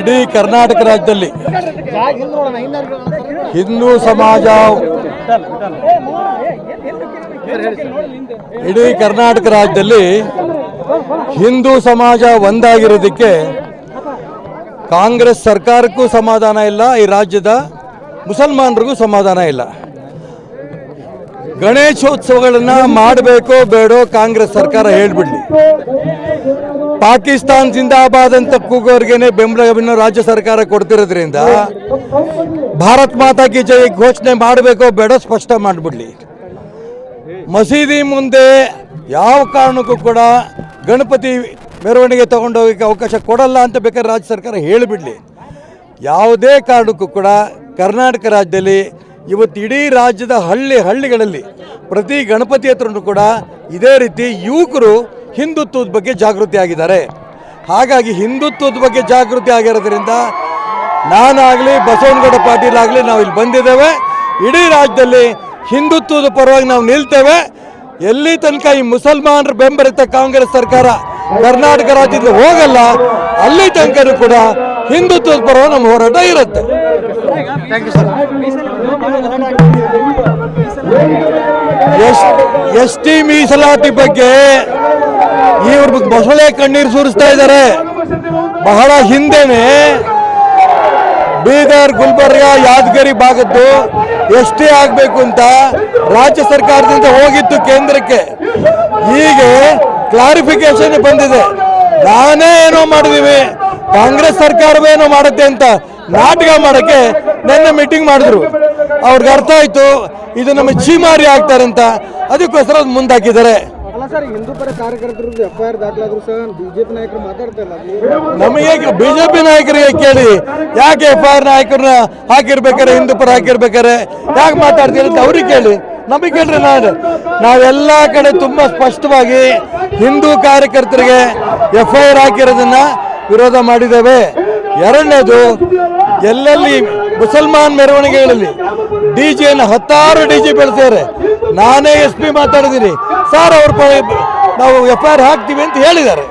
ಇಡೀ ಕರ್ನಾಟಕ ರಾಜ್ಯದಲ್ಲಿ ಹಿಂದೂ ಸಮಾಜ ಇಡೀ ಕರ್ನಾಟಕ ರಾಜ್ಯದಲ್ಲಿ ಹಿಂದೂ ಸಮಾಜ ಒಂದಾಗಿರೋದಕ್ಕೆ ಕಾಂಗ್ರೆಸ್ ಸರ್ಕಾರಕ್ಕೂ ಸಮಾಧಾನ ಇಲ್ಲ, ಈ ರಾಜ್ಯದ ಮುಸಲ್ಮಾನರಿಗೂ ಸಮಾಧಾನ ಇಲ್ಲ. ಗಣೇಶೋತ್ಸವಗಳನ್ನ ಮಾಡಬೇಕೋ ಬೇಡೋ ಕಾಂಗ್ರೆಸ್ ಸರ್ಕಾರ ಹೇಳ್ಬಿಡ್ಲಿ. ಪಾಕಿಸ್ತಾನ್ ಜಿಂದಾಬಾದ್ ಅಂತ ಕೂಗೋರ್ಗೇನೆ ಬೆಂಬಲವನ್ನು ರಾಜ್ಯ ಸರ್ಕಾರ ಕೊಡ್ತಿರೋದ್ರಿಂದ ಭಾರತ್ ಮಾತಾ ಕಿ ಜೈ ಘೋಷಣೆ ಮಾಡಬೇಕೋ ಬೇಡ ಸ್ಪಷ್ಟ ಮಾಡಿಬಿಡ್ಲಿ. ಮಸೀದಿ ಮುಂದೆ ಯಾವ ಕಾರಣಕ್ಕೂ ಕೂಡ ಗಣಪತಿ ಮೆರವಣಿಗೆ ತಗೊಂಡೋಗಕ್ಕೆ ಅವಕಾಶ ಕೊಡಲ್ಲ ಅಂತ ಬೇಕಾದ್ರೆ ರಾಜ್ಯ ಸರ್ಕಾರ ಹೇಳಿಬಿಡ್ಲಿ. ಯಾವುದೇ ಕಾರಣಕ್ಕೂ ಕೂಡ ಕರ್ನಾಟಕ ರಾಜ್ಯದಲ್ಲಿ ಇವತ್ತು ಇಡೀ ರಾಜ್ಯದ ಹಳ್ಳಿ ಹಳ್ಳಿಗಳಲ್ಲಿ ಪ್ರತಿ ಗಣಪತಿ ಹತ್ರನೂ ಕೂಡ ಇದೇ ರೀತಿ ಯುವಕರು ಹಿಂದುತ್ವದ ಬಗ್ಗೆ ಜಾಗೃತಿ ಆಗಿದ್ದಾರೆ. ಹಾಗಾಗಿ ಹಿಂದುತ್ವದ ಬಗ್ಗೆ ಜಾಗೃತಿ ಆಗಿರೋದ್ರಿಂದ ನಾನಾಗಲಿ ಬಸವನಗೌಡ ಪಾಟೀಲ್ ಆಗಲಿ ನಾವು ಇಲ್ಲಿ ಬಂದಿದ್ದೇವೆ. ಇಡೀ ರಾಜ್ಯದಲ್ಲಿ ಹಿಂದುತ್ವದ ಪರವಾಗಿ ನಾವು ನಿಲ್ತೇವೆ. ಎಲ್ಲಿ ತನಕ ಈ ಮುಸಲ್ಮಾನರ ಬೆಂಬಲಿತ ಕಾಂಗ್ರೆಸ್ ಸರ್ಕಾರ ಕರ್ನಾಟಕ ರಾಜ್ಯದಲ್ಲಿ ಹೋಗಲ್ಲ ಅಲ್ಲಿ ತನಕನೂ ಕೂಡ ಹಿಂದುತ್ವದ ಪರವಾಗಿ ನಮ್ಮ ಹೋರಾಟ ಇರುತ್ತೆ. ಎಸ್ ಟಿ ಮೀಸಲಾತಿ ಬಗ್ಗೆ ಮೊಸಳೆ ಕಣ್ಣೀರು ಸುರಿಸ್ತಾ ಇದ್ದಾರೆ. ಬಹಳ ಹಿಂದೆನೆ ಬೀದರ್, ಗುಲ್ಬರ್ಗ ಯಾದಗಿರಿ ಭಾಗದ್ದು ಎಷ್ಟೇ ಆಗಬೇಕು ಅಂತ ರಾಜ್ಯ ಸರ್ಕಾರದಿಂದ ಹೋಗಿತ್ತು ಕೇಂದ್ರಕ್ಕೆ. ಹೀಗೆ ಕ್ಲಾರಿಫಿಕೇಶನ್ ಬಂದಿದೆ. ನಾನೇ ಏನೋ ಮಾಡಿದೀವಿ. ಕಾಂಗ್ರೆಸ್ ಸರ್ಕಾರವೇನೋ ಮಾಡುತ್ತೆ ಅಂತ ನಾಟಕ ಮಾಡಕ್ಕೆ ನಿನ್ನೆ ಮೀಟಿಂಗ್ ಮಾಡಿದ್ರು. ಅವ್ರಿಗೆ ಅರ್ಥ ಆಯ್ತು, ಇದು ನಮ್ಮ ಚೀಮಾರಿ ಆಗ್ತಾರೆ ಅಂತ. ಅದಕ್ಕೋಸ್ಕರ ಅದ್ ಮುಂದಾಕಿದ್ದಾರೆ. ಅಲ್ಲ ಸರ್, ಹಿಂದೂ ಪರ ಕಾರ್ಯಕರ್ತರು ಎಫ್ ಐ ಬಿಜೆಪಿ ನಾಯಕರು ಮಾತಾಡ್ತಾ ಇಲ್ಲ. ಬಿಜೆಪಿ ನಾಯಕರಿಗೆ ಕೇಳಿ, ಯಾಕೆ ಎಫ್ ಐ ಆರ್ ನಾಯಕರನ್ನ ಹಾಕಿರ್ಬೇಕಾರೆ, ಹಿಂದೂ ಪರ ಹಾಕಿರ್ಬೇಕಾರೆ? ಯಾಕೆ ಮಾತಾಡ್ತೀರಿ ಅಂತ ಅವ್ರಿಗೆ ಕೇಳಿ. ನಮಗೆ ಕೇಳ್ರಿ ನಾನು ನಾವೆಲ್ಲ ಕಡೆ ತುಂಬಾ ಸ್ಪಷ್ಟವಾಗಿ ಹಿಂದೂ ಕಾರ್ಯಕರ್ತರಿಗೆ ಎಫ್ ಐ ಆರ್ ಹಾಕಿರೋದನ್ನ ವಿರೋಧ ಮಾಡಿದ್ದೇವೆ. ಎರಡನೇದು, ಎಲ್ಲೆಲ್ಲಿ ಮುಸಲ್ಮಾನ್ ಮೆರವಣಿಗೆಗಳಲ್ಲಿ ಡಿ ಹತ್ತಾರು ಡಿ ಜಿ ನಾನೇ ಎಸ್ ಪಿ ಮಾತಾಡಿದ್ದೀನಿ. ಸರ್ ಅವ್ರ ನಾವು ಎಫ್ ಐ ಆರ್ ಹಾಕ್ತೀವಿ ಅಂತ ಹೇಳಿದ್ದಾರೆ.